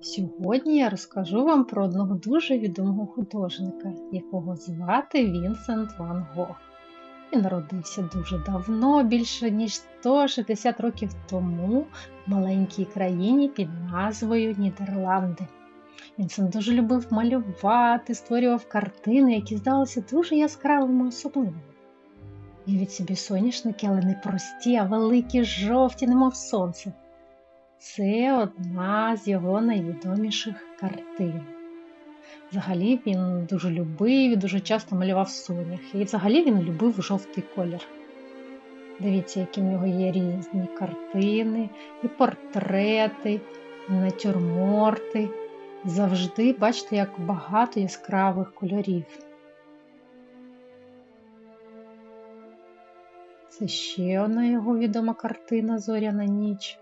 Сьогодні я розкажу вам про одного дуже відомого художника, якого звати Вінсент Ван Гог. Він народився дуже давно, більше ніж 160 років тому в маленькій країні під назвою Нідерланди. Вінсент дуже любив малювати, створював картини, які здалися дуже яскравими і особливими. Уявіть собі соняшники, але не прості, а великі, жовті, немов сонце. Це одна з його найвідоміших картин. Взагалі він дуже любив і дуже часто малював сонях. І взагалі він любив жовтий колір. Дивіться, які в нього є різні картини, і портрети, і натюрморти. Завжди бачите, як багато яскравих кольорів. Це ще одна його відома картина Зоряна ніч.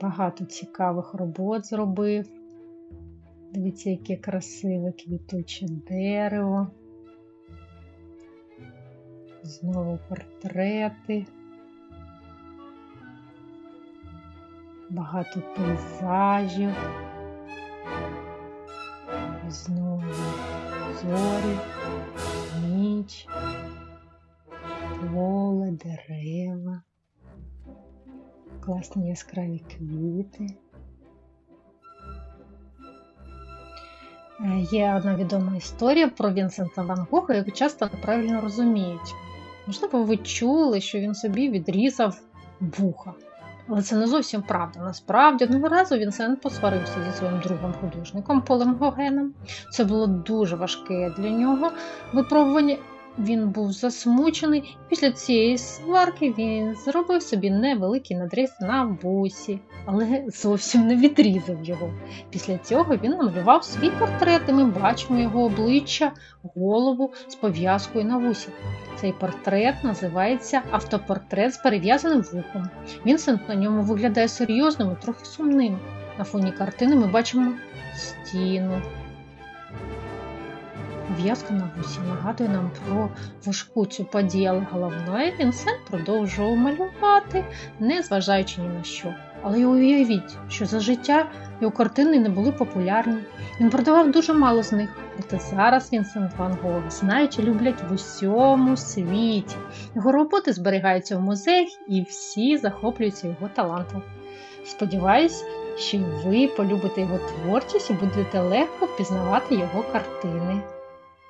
Багато цікавих робот зробив. Дивіться, яке красиве квітуче дерево. Знову портрети. Багато пейзажів. Знову зорі, ніч, поле, дерева класні яскраві квіти. Е, Є одна відома історія про Вінсента Ван Гога, яку часто неправильно розуміють. Можливо, ви чули, що він собі відрізав вуха. Але це не зовсім правда. Насправді, одного разу Вінсент посварився зі своїм другом художником Полем Гогеном. Це було дуже важке для нього випробування. Він був засмучений. Після цієї сварки він зробив собі невеликий надріз на бусі, але зовсім не відрізав його. Після цього він намалював свій портрет, і ми бачимо його обличчя, голову з пов'язкою на вусі. Цей портрет називається автопортрет з перев'язаним вухом. Вінсент на ньому виглядає серйозним і трохи сумним. На фоні картини ми бачимо стіну. В'язка на вусі нагадує нам про важку цю подію, але головне Вінсент продовжував малювати, не зважаючи ні на що. Але й уявіть, що за життя його картини не були популярні. Він продавав дуже мало з них. Проте зараз Вінсент Ван Гог знають і люблять в усьому світі. Його роботи зберігаються в музеях і всі захоплюються його талантом. Сподіваюсь, що ви полюбите його творчість і будете легко впізнавати його картини.